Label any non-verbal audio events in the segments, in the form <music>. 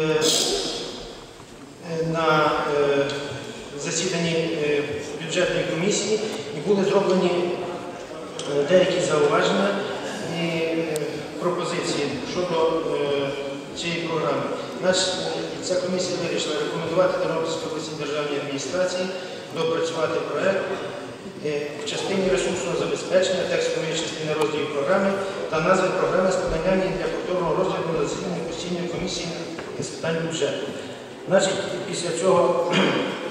е, на е, засіданні е, бюджетної комісії і були зроблені деякі зауваження і пропозиції щодо цієї програми. Ця комісія вирішила рекомендувати Тернопільській обласній державній адміністрації допрацювати проект е, в частині ресурсного забезпечення текстової частини розділів програми та назви програми з поданням для повторного розгляду на засіданні постійної комісії з питань бюджету. Значить, після цього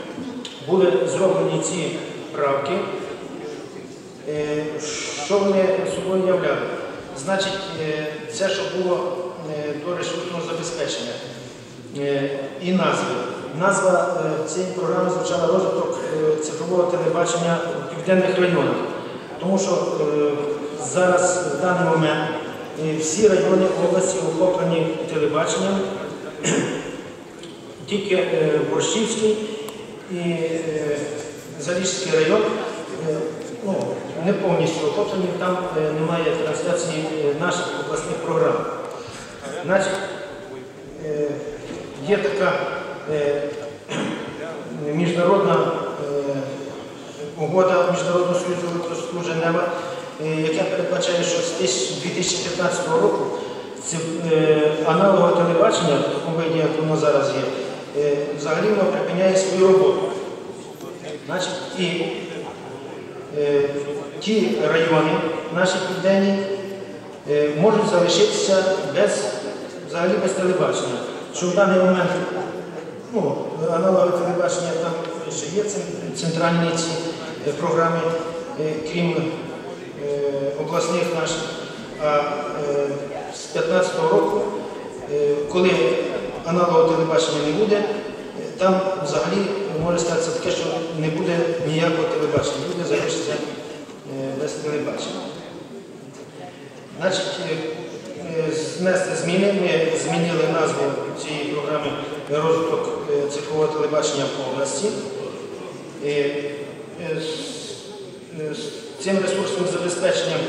<clears throat> були зроблені ці правки. Е, Що вони собою являли? Значить, е, це, що було е, до ресурсного забезпечення і назви. Назва цієї програми звучала розвиток цифрового телебачення у південних районах. Тому що зараз в даний момент всі райони області охоплені телебаченням, <clears throat> тільки е, Борщівський і е, Заліжський район е, ну, не повністю охоплені, там немає трансляції наших обласних програм. Значить, є така <clears throat> міжнародна угода Міжнародного союзу електрослужб Женева, е, яка передбачає, що з 2015 року аналогове телебачення, в такому виді, як воно зараз є, е, взагалі воно припиняє свою роботу. Значить, і е, ті райони, наші південні, е, можуть залишитися без, взагалі без телебачення. Що в даний момент ну, аналогове телебачення там ще є цен- центральні ці е, програми, е, крім е, обласних наших. А е, 2015 року, е, коли аналогового телебачення не буде, е, там взагалі може статися таке, що не буде ніякого телебачення, люди залишаться е, без телебачення. Значить, знести зміни. Ми змінили назву цієї програми розвиток цифрового телебачення в області. Цим ресурсним забезпеченням